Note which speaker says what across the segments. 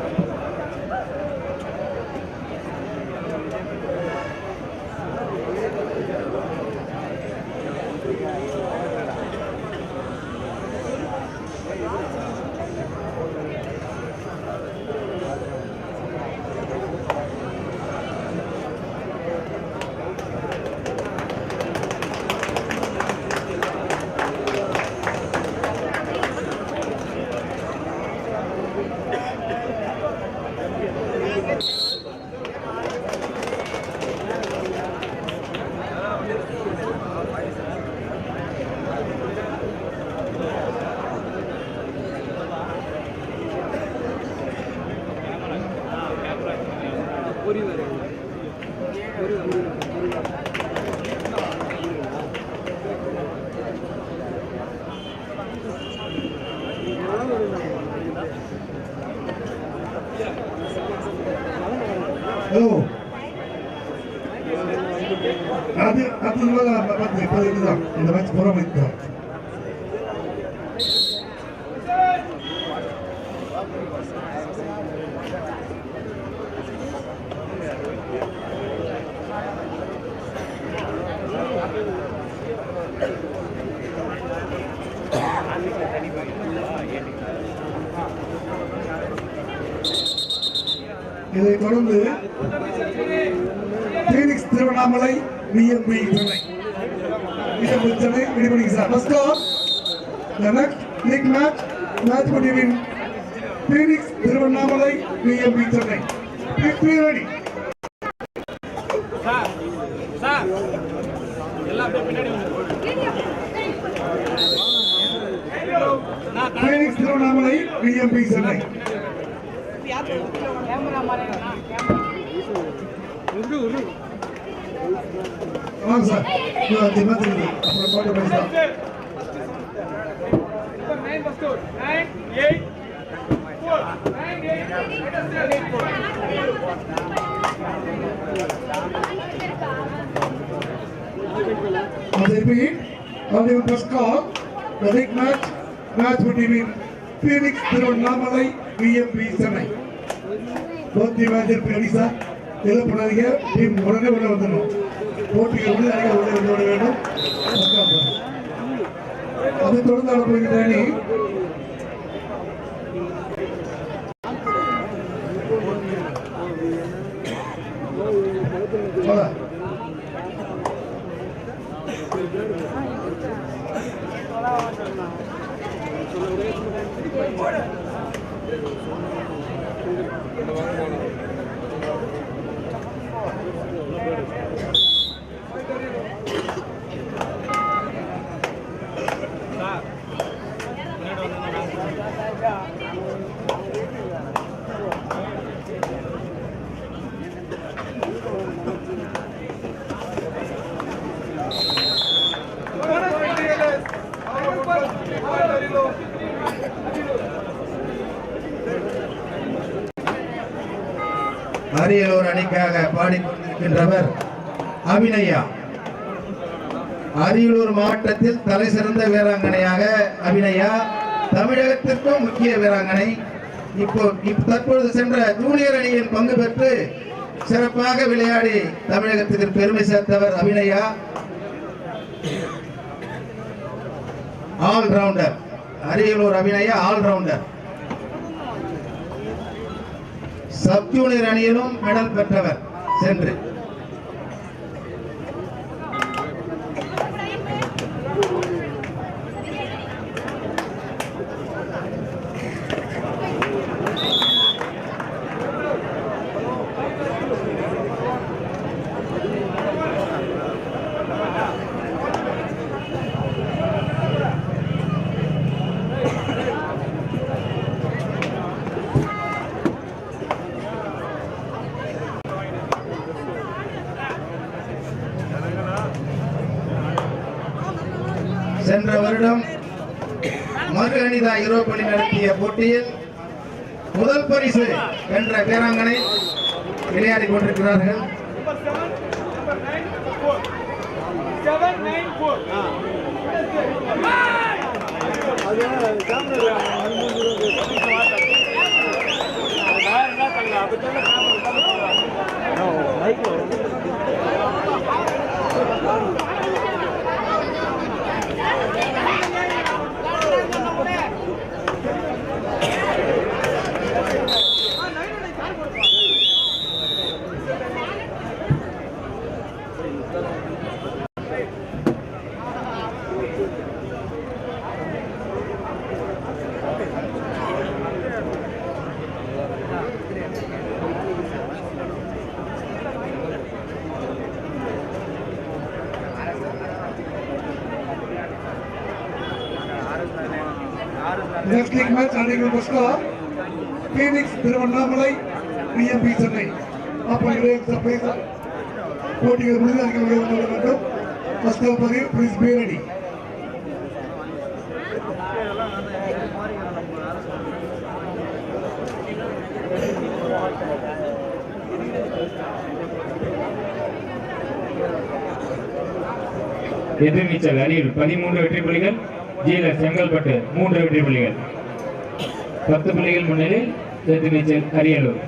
Speaker 1: Thank you. இதைத் தொடர்ந்து Phoenix Tiruvannamalai VMP Chennai VMP Chennai விடுபடி sir. First of the next league match match between Phoenix Tiruvannamalai VMP Chennai please be ready medium pacer है कौन सा दिमाग में अपना photo
Speaker 2: भेज दो नाइन बस तो nine eight four nine
Speaker 1: eight I repeat, on the first call, the next match, match between Phoenix Tiruvannamalai BMP Chennai போட்டி மேஜர் matches ready எதுவும் பண்ணாதீங்க. டீம் உடனே உள்ள வந்துடணும். போட்டிகள் உள்ள அதிக உள்ள வந்து விட வேண்டும். அதை தொடர்ந்து அனுப்புகிற அணி போடா.
Speaker 3: அரியலூர் அணிக்காக பாடிக்கொண்டிருக்கின்றவர் அபிநயா. அரியலூர் மாவட்டத்தில் தலை சிறந்த வீராங்கனையாக அபிநயா. தமிழகத்திற்கும் முக்கிய வீராங்கனை. இப்போ தற்பொழுது சென்ற ஜூனியர் அணியில் பங்கு பெற்று சிறப்பாக விளையாடி தமிழகத்துக்கு பெருமை சேர்த்தவர் Abhinaya. All rounder Ariyalur Abhinaya all rounder sub junior அணியிலும் medal பெற்றவர் சென்று. சங்கீதா யூரோப்பணி நடத்திய போட்டியில் முதல் பரிசு என்ற பேராங்கனை விளையாடி கொண்டிருக்கிறார்கள்
Speaker 2: Thank. Four
Speaker 1: Next league match அணிகள் first score. Tiruvannamalai BMP Chennai. அப்போ போட்டிகள் முடிந்து அறிக்கை வர வேண்டும். ஃபர்ஸ்ட் பதிவு பிளீஸ் பி
Speaker 4: எதிர்நீச்சல் அணியில் பதிமூன்று வெற்றி புலிகள் ஜீல செங்கல்பட்டு மூன்று வெற்றி புள்ளிகள். பத்து புள்ளிகள் முன்னிலையில் எதிர்நீச்சல் அரியலூர்.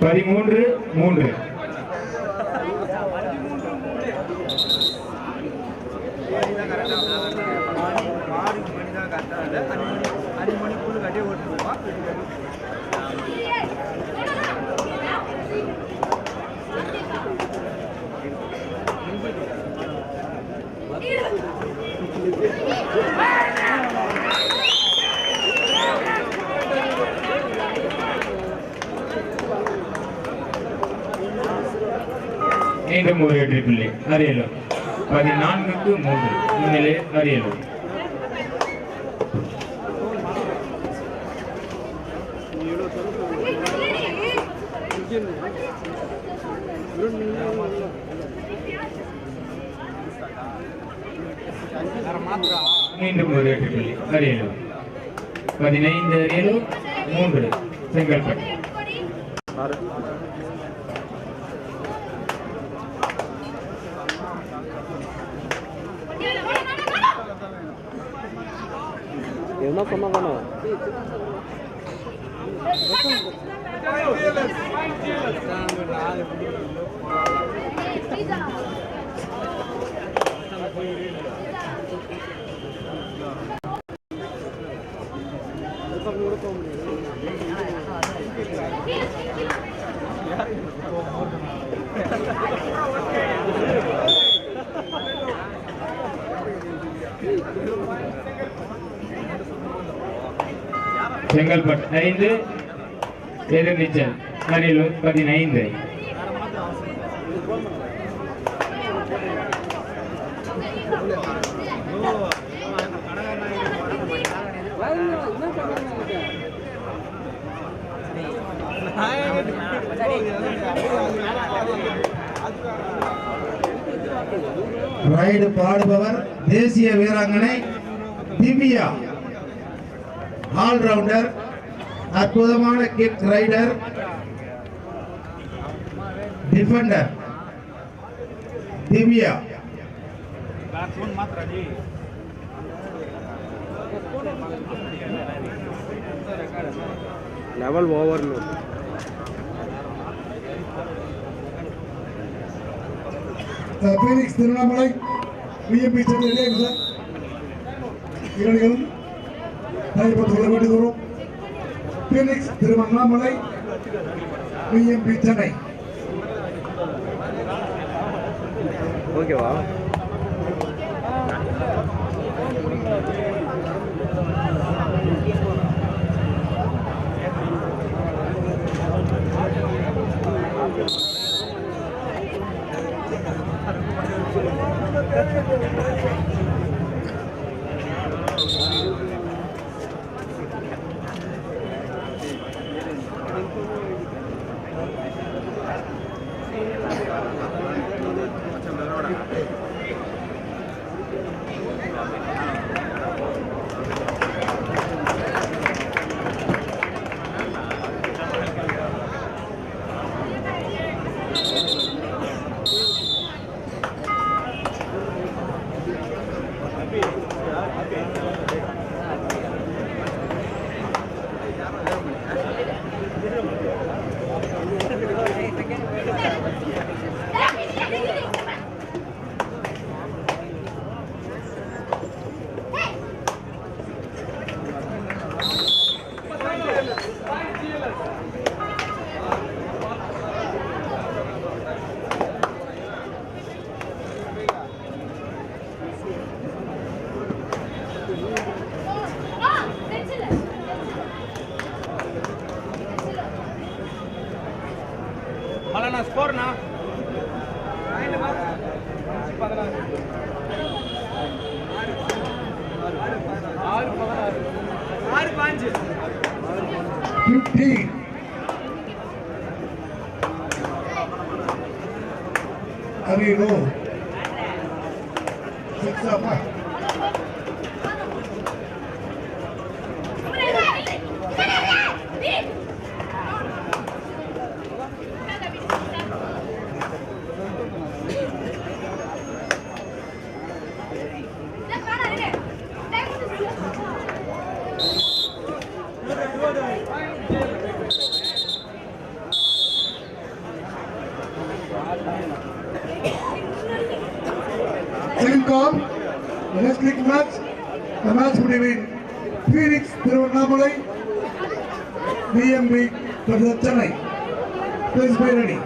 Speaker 4: பதிமூன்று. மூன்று. மிக முறையீட்டு பிள்ளை அரியலூர் பதினான்குக்கு மூன்று. முன்னிலை அரியலூர் மீண்டும் ஒரு வெற்றி புள்ளி அரியலூர் பதினைந்து அரியலூர் மூன்று. செங்கல்பட்டு.
Speaker 5: என்ன சொன்னா தானே?
Speaker 4: செங்கல்பட்டு. ஐந்து. எதிர்நீச்சல் அரியலூர் பதினைந்து.
Speaker 3: ரைடு பாடுபவர் தேசிய வீராங்கனை திவ்யா. ஆல்ரவுண்டர் அற்புதமான kick raider defender Divya.
Speaker 5: Level overload
Speaker 1: Tiruvannamalai BMP Chennai ரெடியாக தலைப்பட்டுகளை வேண்டுகிறோம் பினிக்ஸ் திருவண்ணாமலை பிஎம்பி சென்னை
Speaker 5: ஓகேவா
Speaker 1: Thank you. BMB Chennai. Chennai. Please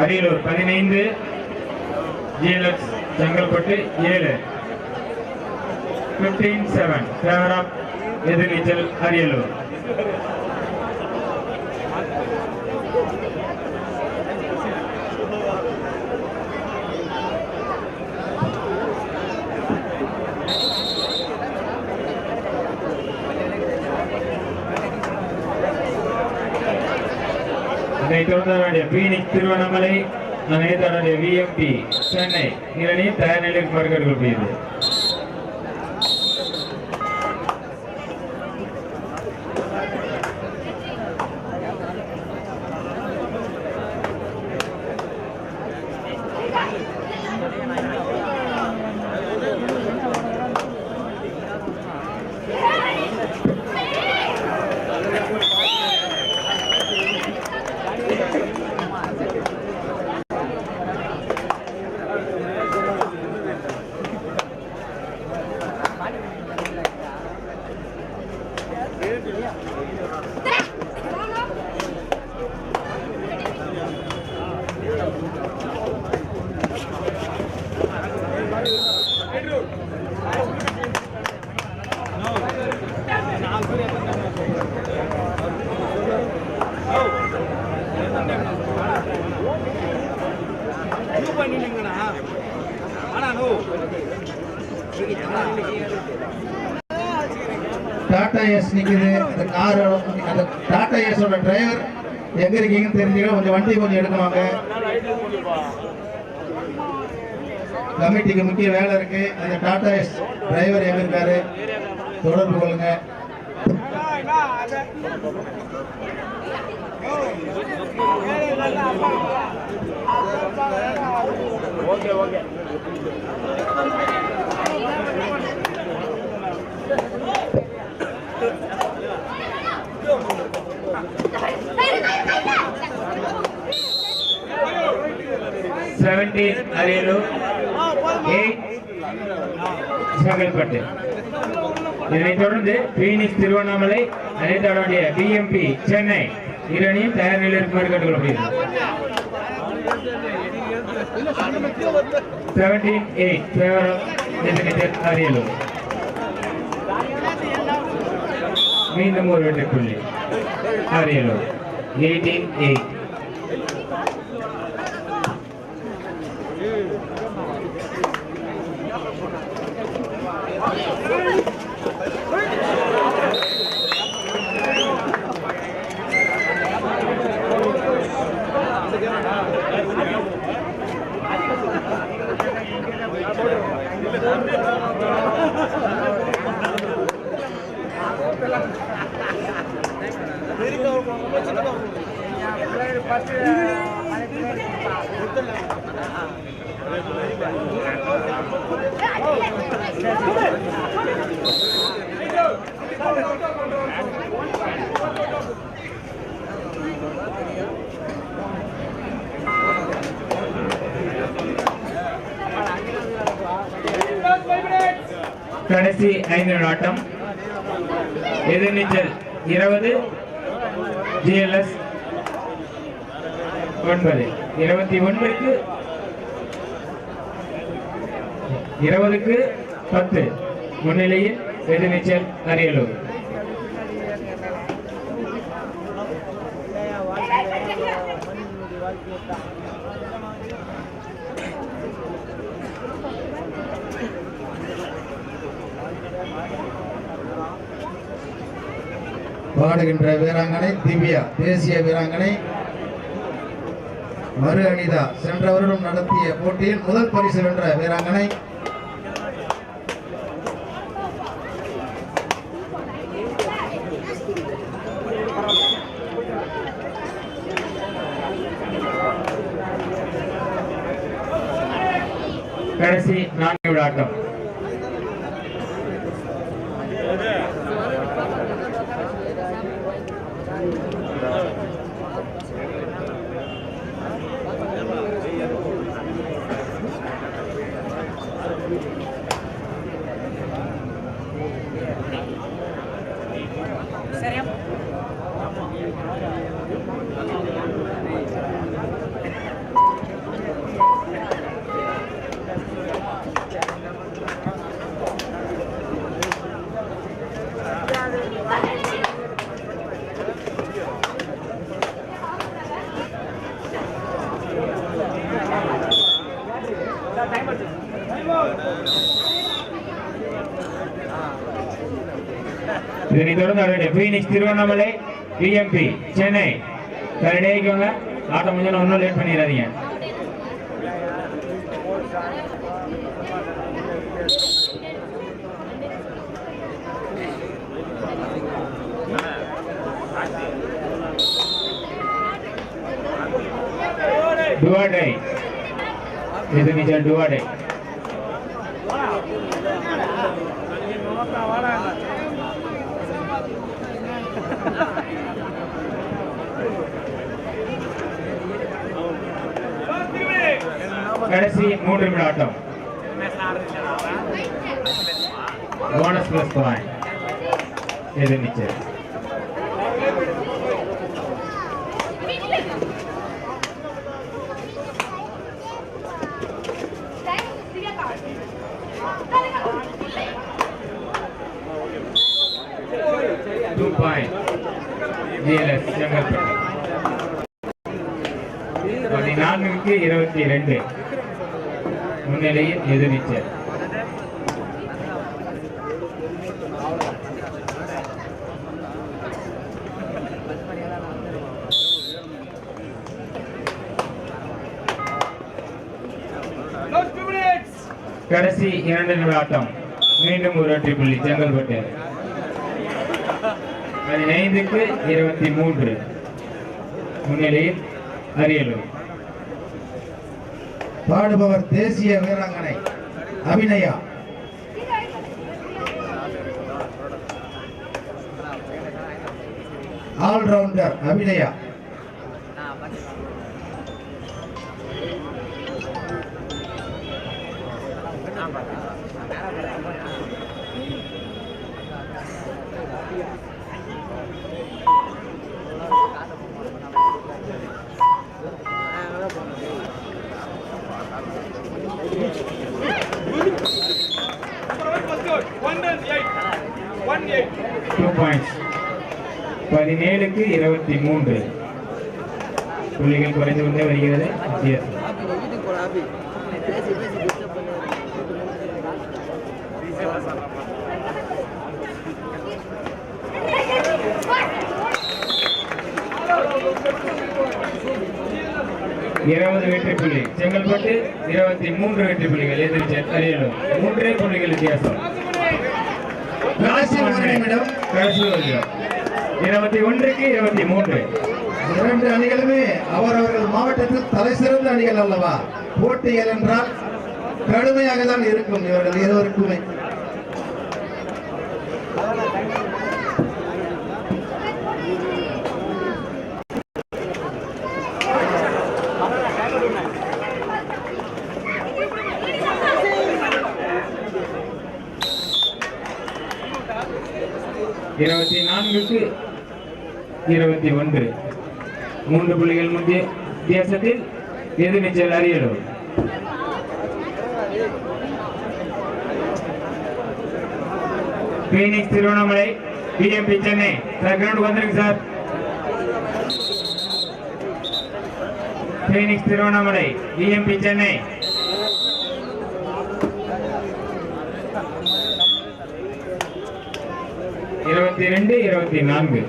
Speaker 4: Ariyalur பதினைந்து. ஜிஎல்எக்ஸ் செங்கல்பட்டு ஏழு. Fifteen seven favour of Ethirneechal Ariyalur. தொடர்ந்து பீனிக் திருவண்ணாமலை அதனைத் தொடர்ந்து விஎம்பி சென்னை இரணையும் தயார் நிலையில் மறுக்கப்படுகிறது
Speaker 3: டாடா எஸ் நிக்குது. அந்த கார் அந்த டாடா எஸோட டிரைவர் எங்கே இருக்கீங்கன்னு தெரிஞ்சுக்க கொஞ்சம் வண்டி கொஞ்சம் எடுக்கணுங்க கமிட்டிக்கு முக்கிய வேலை இருக்கு. அந்த டாடா எஸ் டிரைவர் எங்க இருக்காரு? தொடர்பு கொள்ளுங்க.
Speaker 2: Okay okay
Speaker 4: seventeen Ariyalur eight Chengalpattu இதனைத் தொடர்ந்து பீனிக்ஸ் திருவண்ணாமலை அதனைத் தொடர்ந்து பிஎம்பி சென்னை இரணையும் தயார் நிலையில் இருக்குமாறு கேட்டுக்கொள்ளப்படுகிறது. Seventeen eight favour of Ariyalur மீண்டும் ஒரு வெற்றி புள்ளி அரியலூர் எயிட்டீன் எயிட் கடைசி ஐந்து ஆட்டம் எதிர்நீச்சல் இருபது ஜிஎல்எஸ் ஒன்பது. இருபத்தி ஒன்பதுக்கு இருபதுக்கு பத்து. முன்னிலையில் எதிர்நீச்சல் அரியலூர்.
Speaker 3: பாடுகின்ற வீராங்கனை திவ்யா தேசிய வீராங்கனை மறு அனிதா சென்ற வருடம் நடத்திய போட்டியில் முதல் பரிசு வென்ற வீராங்கனை
Speaker 4: கடைசி நான்கு நிமிட ஆட்டம் பீனிக்ஸ் திருவண்ணாமலை பிஎம்பி சென்னை ரெடியாகிக்கோங்க ஆட்டம் கொஞ்சம் ஒன்றும் லேட் பண்ணிடாதீங்க. டுவாடை இது நிஜம் டுவாடை
Speaker 2: Last.
Speaker 4: கடைசி மூன்று நிமிட ஆட்டம் போனஸ் பிளஸ் பாயிண்ட் எது பாயிண்ட் ஜிஎல்எஸ் செங்கல்பட்டு பதினான்குக்கு இருபத்தி இரண்டு. முன்னிலையில் எதிர்நீச்சல் கடைசி இரண்டு நிமிட ஆட்டம். மீண்டும் ஒரு வெற்றி புள்ளி செங்கல்பட்டு. பதினைந்துக்கு இருபத்தி மூன்று. முன்னிலையில் அரியலூர்
Speaker 3: பாடுபவர் தேசிய வீராங்கனை Abhinaya. All rounder Abhinaya.
Speaker 4: Points பதினேழுக்கு இருபத்தி மூன்று. புள்ளிகள் குறைந்து கொண்டே வருகிறது. இருபது வெற்றி புள்ளி. செங்கல்பட்டு இருபத்தி மூன்று வெற்றி புள்ளிகள். எதிர்த்து அரியலூர். மூன்றே புள்ளிகள் வித்தியாசம்.
Speaker 3: கடைசி
Speaker 4: நிமிடம் இருபத்தி ஒன்றுக்கு இருபத்தி மூன்று.
Speaker 3: இரண்டு அணிகளுமே அவரவர்கள் மாவட்டத்தில் தலை சிறந்த அணிகள் அல்லவா? போட்டிகள் என்றால் கடுமையாக தான் இருக்கும் இவர்கள் இருவருக்குமே
Speaker 4: இருபத்தி நான்குக்கு இருபத்தி ஒன்று. மூன்று புள்ளிகள் முந்தைய வித்தியாசத்தில் எதிர்நீச்சல் Ariyalur. Phoenix Tiruvannamalai BMP Chennai. Sir ground வந்துருங்க sir. Phoenix Tiruvannamalai BMP Chennai. இருபத்தி ரெண்டு இருபத்தி நான்கு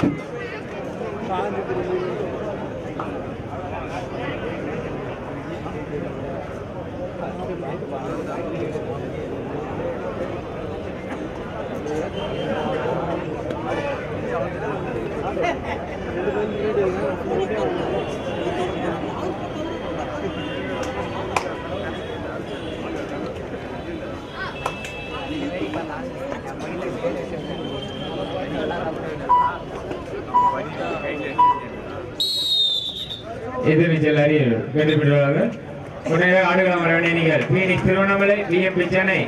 Speaker 4: எதிர்நீச்சல் அரியலூர் வெற்றி பெற்றுள்ளார்கள் உடனே ஆடுகளம் வர வேண்டிய நீங்கள். Phoenix Tiruvannamalai BMP Chennai.